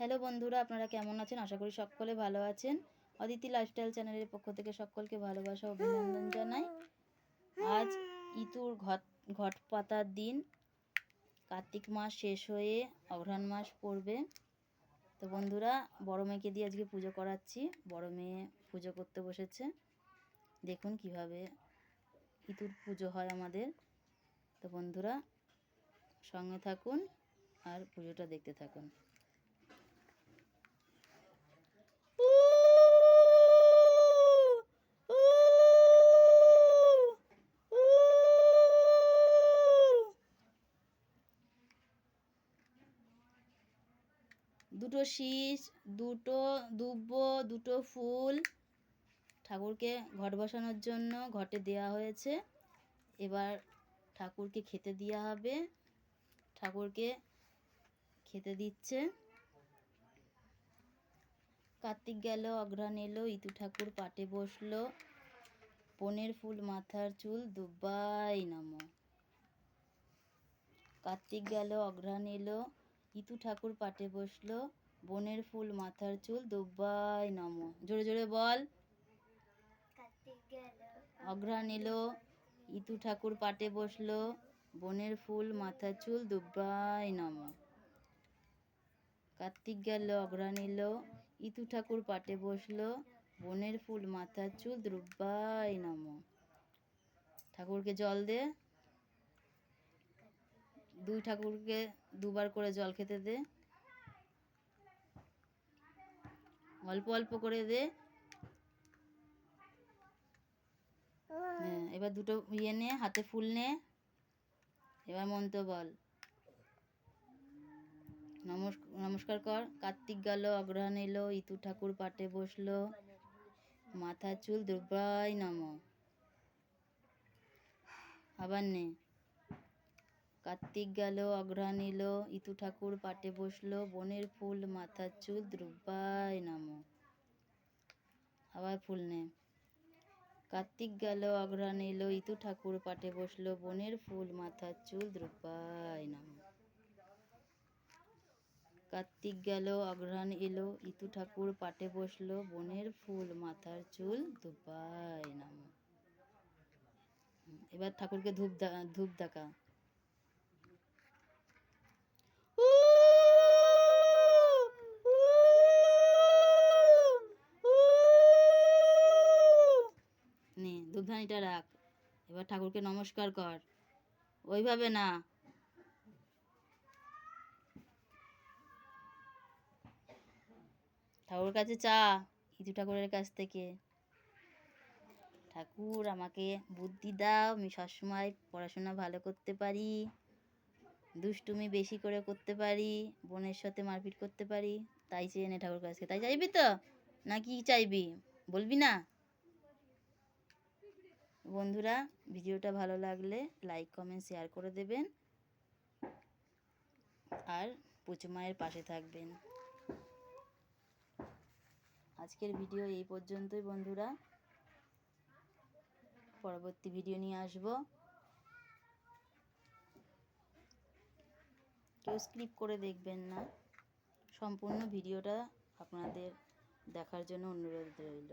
Hello বন্ধুরা, আপনারা কেমন আছেন? আশা করি সকলে ভালো আছেন। অদিতি লাইফস্টাইল চ্যানেলের পক্ষ থেকে সকলকে ভালোবাসা অভিনন্দন জানাই। আজ ইতুর ঘট ঘট পাতার দিন। কার্তিক মাস শেষ হয়ে অঘ্রাণ মাস পড়বে। তো বন্ধুরা, বড় মেয়েকে দিয়ে আজকে পুজো করাচ্ছি। বড় মেয়ে পুজো করতে বসেছে। দেখুন কীভাবে ইতুর পুজো হয় আমাদের। তো বন্ধুরা, সঙ্গে থাকুন আর পুজোটা দেখতে থাকুন। দুটো শীষ, দুটো দুব্ব, দুটো ফুল ঠাকুরকে ঘট বসানোর জন্য ঘটে দেওয়া হয়েছে। এবার ঠাকুরকে খেতে দেওয়া হবে। ঠাকুরকে খেতে দিচ্ছে। কার্তিক গেল, অঘ্রাণ এলো, ইতু ঠাকুর পাটে বসল। বনের ফুল মাথার চুল, দুব্বাই নামো। কার্তিক গেল, অঘ্রাণ এলো। ইতু ঠাকুর পাটে বসল বনের ফুল মাথার চুল দুব্বাই নমো। জোরে জোরে বল। অঘ্রাণ এলো ইতু ঠাকুর পাটে বসল বনের ফুল মাথার চুল দুব্বাই নমো। কার্তিক গেল অঘ্রাণ এলো ইতু ঠাকুর পাটে বসল বনের ফুল মাথার চুল দুব্বাই নমো। ঠাকুরকে জল দে। দুই ঠাকুরকে দুবার করে জল খেতে দে। অল্প অল্প করে দে। হ্যাঁ এবার দুটো ইয়ে নে, হাতে ফুল নে। এবার মন্ত্র বল। নমস্কার কর। কার্তিক গেল অগ্রহণ এলো, ইতু ঠাকুর পাটে বসল। মাথার চুল দুর্বাই নম। আবার নে। কার্তিক গেল অগ্রহণ এলো, ইতু ঠাকুর পাটে বসল, বনের ফুল, মাথার চুল দ্রুবাই নাম। আবার ফুল নে কার্তিক গেল অগ্রহণ এলো, ইতু ঠাকুর পাটে বসল, বনের ফুল, মাথার চুল দ্রুবাই নাম। কার্তিক গেল অগ্রহণ এলো, ইতু ঠাকুর পাটে বসল, বনের ফুল, মাথার চুল দুপাই নাম। এবার ঠাকুরকে ধূপ ধূপ দেখা। ধূপধানিটা রাখ। এবার ঠাকুরকে নমস্কার কর। ওইভাবে না। ঠাকুর কাছে চা, ইদু ঠাকুরের কাছ থেকে। ঠাকুর, আমাকে বুদ্ধি দাও। আমি সবসময় পড়াশোনা ভালো করতে পারি। দুষ্টুমি বেশি করে করতে পারি। বোনের সাথে মারপিট করতে পারি। তাই চেয়ে নে ঠাকুর কাছে তাই চাইবি তো? না কি চাইবি? বলবি না? বন্ধুরা, ভিডিওটা ভালো লাগলে লাইক কমেন্ট শেয়ার করে দেবেন। আর পুচু মায়ের পাশে থাকবেন। আজকের ভিডিও এই পর্যন্তই বন্ধুরা। পরবর্তী ভিডিও নিয়ে আসব। কেউ স্ক্রিপ করে দেখবেন না। সম্পূর্ণ ভিডিওটা আপনাদের দেখার জন্য অনুরোধ রইল।